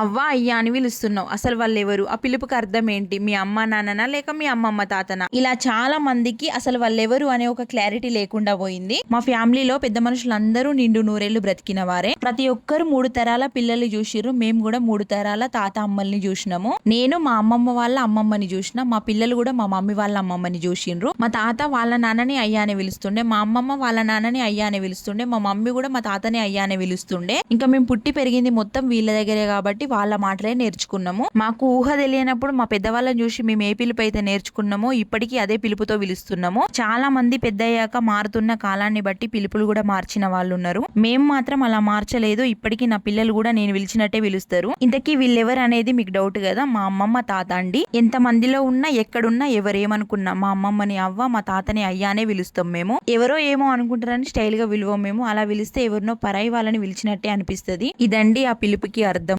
అవ్వా అయ్యా అని పిలుస్తున్నావు. అసలు వాళ్ళు ఎవరు ఆ పిలుపుకి అర్థం ఏంటి? మీ అమ్మ నాన్ననా లేక మీ అమ్మమ్మ తాతనా? ఇలా చాలా మందికి అసలు వాళ్ళు ఎవరు అనే ఒక క్లారిటీ లేకుండా పోయింది. మా ఫ్యామిలీలో పెద్ద మనుషులందరూ నిండు నూరేళ్ళు బ్రతికిన వారే ప్రతి ఒక్కరు మూడు తరాల పిల్లల్ని చూసిర్రు. మేము కూడా మూడు తరాల తాత అమ్మల్ని చూసినాము. నేను మా అమ్మమ్మ వాళ్ళ అమ్మమ్మని చూసిన. మా పిల్లలు కూడా మా మమ్మీ వాళ్ళ అమ్మమ్మని చూసిండ్రు మా తాత వాళ్ళ నాన్నని అయ్యానే పిలుస్తుండే. మా అమ్మమ్మ వాళ్ళ నాన్నని అయ్యానే అని పిలుస్తుండే. మా మమ్మీ కూడా మా తాతని అయ్యానే పిలుస్తుండే. ఇంకా మేము పుట్టి పెరిగింది మొత్తం వీళ్ళ దగ్గరే కాబట్టి వాళ్ళ మాటలే నేర్చుకున్నాము. మాకు ఊహ తెలియనప్పుడు మా పెద్దవాళ్ళని చూసి మేము ఏ పిలుపు అయితే నేర్చుకున్నామో ఇప్పటికీ అదే పిలుపుతో పిలుస్తున్నాము. చాలా మంది పెద్దయ్యాక మారుతున్న కాలాన్ని బట్టి పిలుపులు కూడా మార్చిన వాళ్ళు ఉన్నారు. మేము మాత్రం అలా మార్చలేదు. ఇప్పటికీ నా పిల్లలు కూడా నేను పిలిచినట్టే పిలుస్తారు. ఇంతకీ వీళ్ళెవరు అనేది మీకు డౌట్ కదా? మా అమ్మమ్మ తాత అండి. ఎంత మందిలో ఉన్నా ఎక్కడున్నా ఎవరేమనుకున్నా మా అమ్మమ్మని అవ్వ మా తాతని అయ్యానే పిలుస్తాం మేము. ఎవరో ఏమో అనుకుంటారని స్టైల్గా విలువం మేము. అలా పిలిస్తే ఎవరినో పరాయి వాళ్ళని పిలిచినట్టే అనిపిస్తది. ఇదండి ఆ పిలుపుకి అర్థం.